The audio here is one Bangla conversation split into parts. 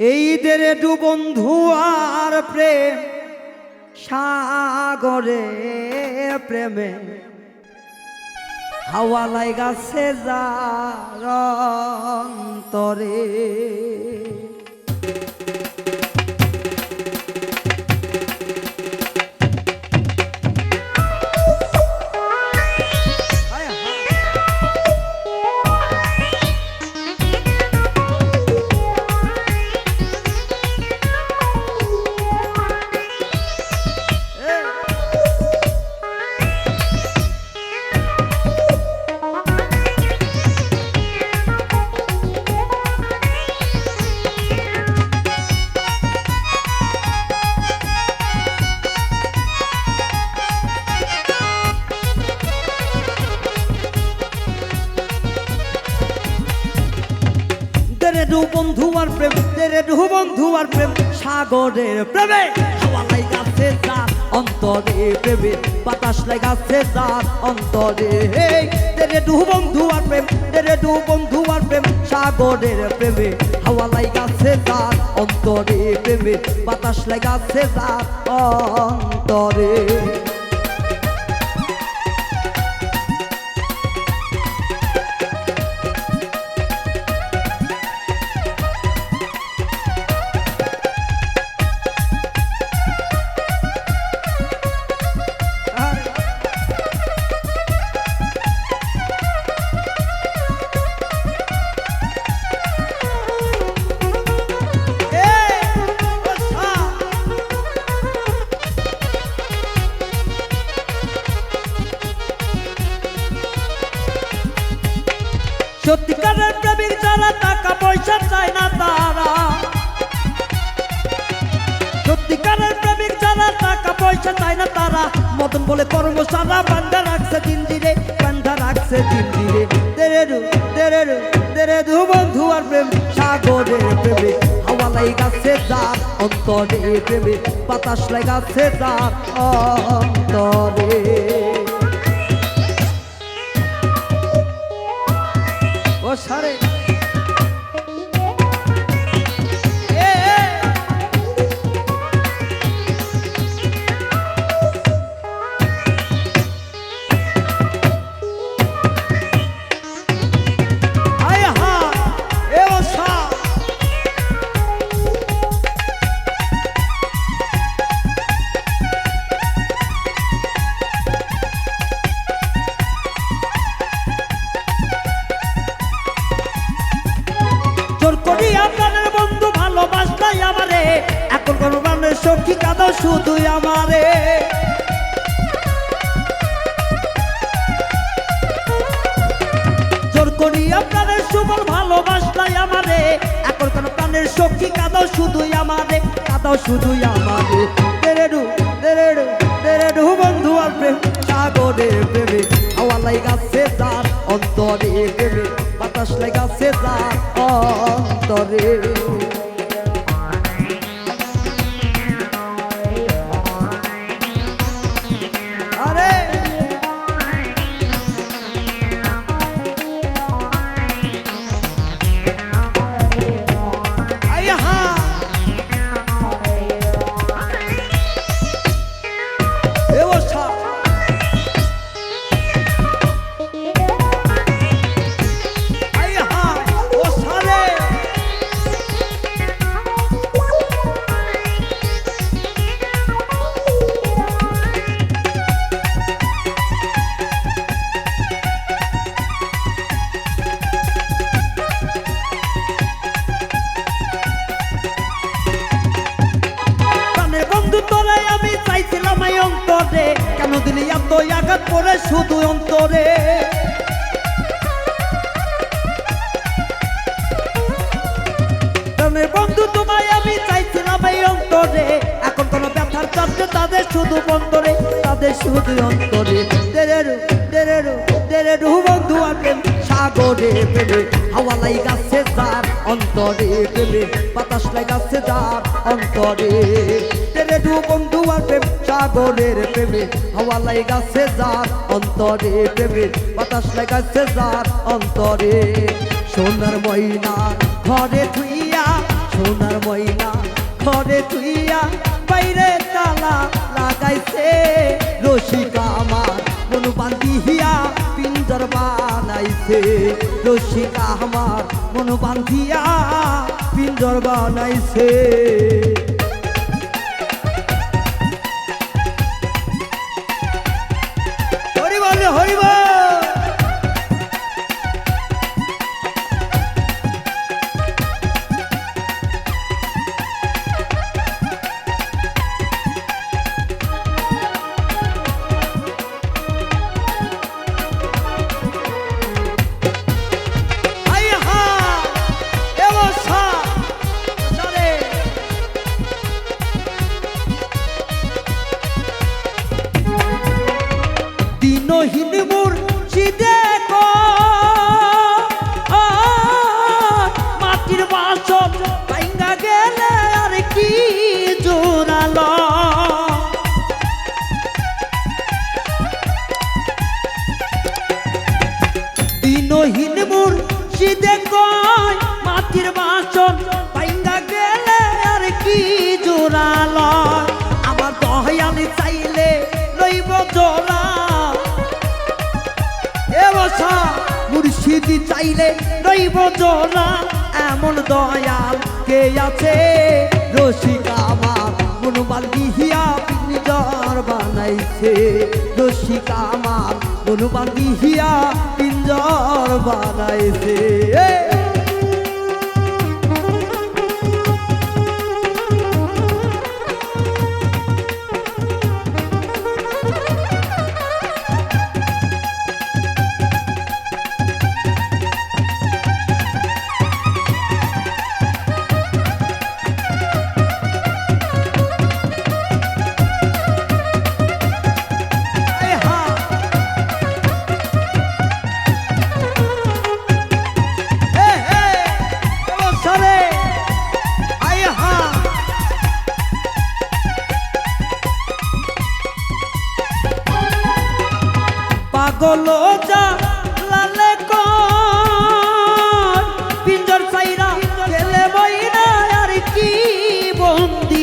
এই দেরে দু বন্ধু আর প্রেম সাগরে প্রেমে। হাওয়া লাগাছে যার অন্তরে। আর প্রেম, দেরে দু বন্ধু আর প্রেম, সাগরের প্রেমে। হাওয়া লাগাছে যার অন্তরে প্রেমে, বাতাস লাগাছে যার অন্তরে। দেরে দু বন্ধু আর প্রেম, দেরে দু বন্ধু আর প্রেম, সাগরের প্রেমে। হাওয়া লাগাছে যার অন্তরে প্রেমে, বাতাস লাগাছে যার অন্তরে। মতন বলে কর্মশালা বান্ধা রাখছে দিন বান্ধা রাখছে দিন দিনে তেরেরু তেরেরু তেরেরু বন্ধু আর প্রেম, সাগরের প্রেমে। হাওয়া লাগাছে যার অন্তরে প্রেমে, বাতাস লাগাছে যার অন্তরে। ও সারে। সখী কাঁদো শুধু আমারে, কাঁদো শুধু আমারে। দেরেডু দেরেডু দেরেডু বন্ধু আর প্রেম, সাগরে প্রেমে। হাওয়া লাগাছে তার অন্তরে প্রেমে, বাতাস লাগাছে তার অন্তরে। এত আঘাত পড়ে শুধু অন্তরে। বন্ধু, তোমায় আমি চাইছিলাম এই অন্তরে। এখন কোন ব্যথার চাপছে তাদের শুধু অন্তরে তাদের শুধু অন্তরে। দেরেরু দেরেরু দেরেরু বন্ধু আছেন সাগরে প্রেমে হাওয়া লাগাছে যার অন্তরে প্রেমে বাতাস লাগাছে যার অন্তরে। দেরেরু বন্ধু আর প্রেম, হাওয়া লাগাছে যার অন্তরে প্রেমে, বাতাস লাগাছে যার অন্তরে। সোনার ময়না ঘরে থুইয়া, সোনার ময়না ঘরে তুইয়া বাইরে তালা লাগাইছে। রসিকা আমার মন বান্ধিয়া পিঞ্জর বানাইছে। রসিকা আমার মন বান্ধিয়া পিঞ্জর বানাইছে। চাইলে রইব জোড়া, এমন দয়াল কে আছে? রসিকা আমার মনোবাল বিহিয়া পিঞ্জর বানাইছে। রসিকা আমার মনোবাল বিহিয়া পিঞ্জর বানাইছে। পাগল যা লালে পিঞ্জর সাইরা গেলে বইনা আর কি বন্দি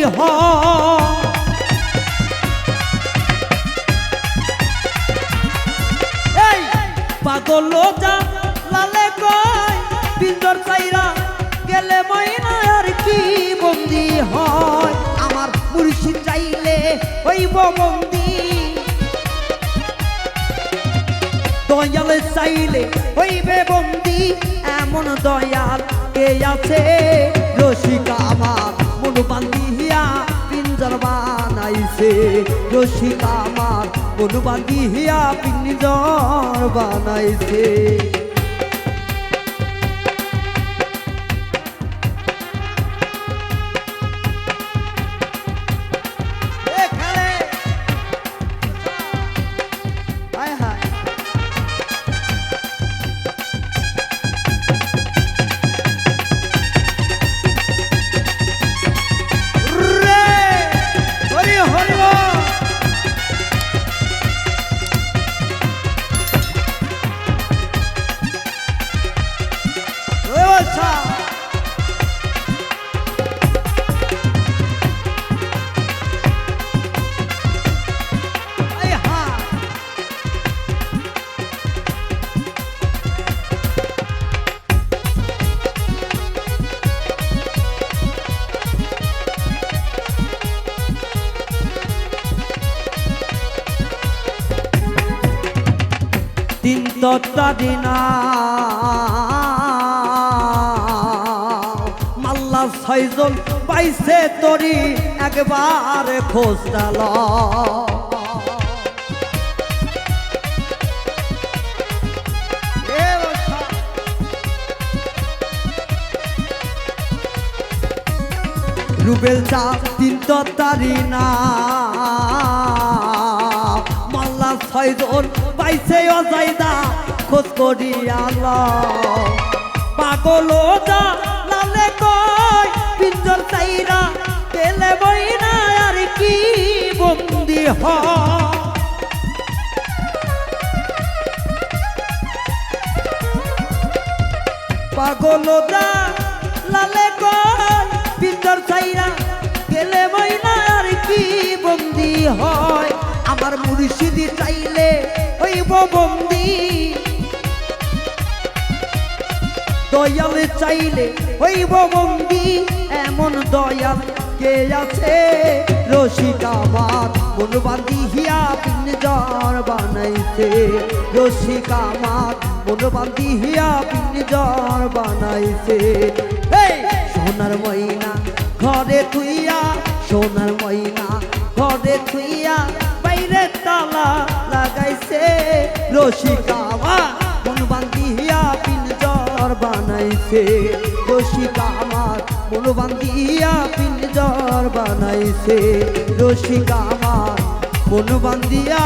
এই পাগল যা লালে কয়, পিঞ্জর চাইরা গেলে ময়না আর কি বন্দি হয়। আমার মুর্শিদ চাইলে হইব বন্দি দয়াল চাইলে হইবে বন্দি, এমন দয়াল কে আছে? রসিকা আমার মন হিয়া পিঞ্জর বানাইছে। রসিকা আমার মন বান্ধিয়া পিঞ্জর বানাইছে। তিন তত্তারি না মাল্লা ছয়জন পাইছে তরি একবার খোঁজ ডাল রুবেল চা তিন তত্তারি না মাল্লা ছয়জন পাইছে অজাইদা, খোঁজ করি ল পাগল যা লালে চাইরা পেলে আর কি বন্দি হ। পাগল লালে কয় চাইরা পেলে আর কি বন্দি হয়। আমার মুর্শিদিটা দয়াল চাইলে হইব বন্দি। এমন দয়াল কে আছে? রসিকামাত মন বান্ধি হিয়া পিন জ্বর বানাইছে মন বান্ধি হিয়া পিন জ্বর বানাইছে সোনার ময়না ঘরে তুইয়া সোনার ময়না ঘরে তুইয়া রসিকামাত মন বান্ধিয়া পিন জ্বর বানাইছে। রসিকা আমার মন বান্ধিয়া পিন জ্বর বানাইছে। রসিকা আমার মন বান্ধিয়া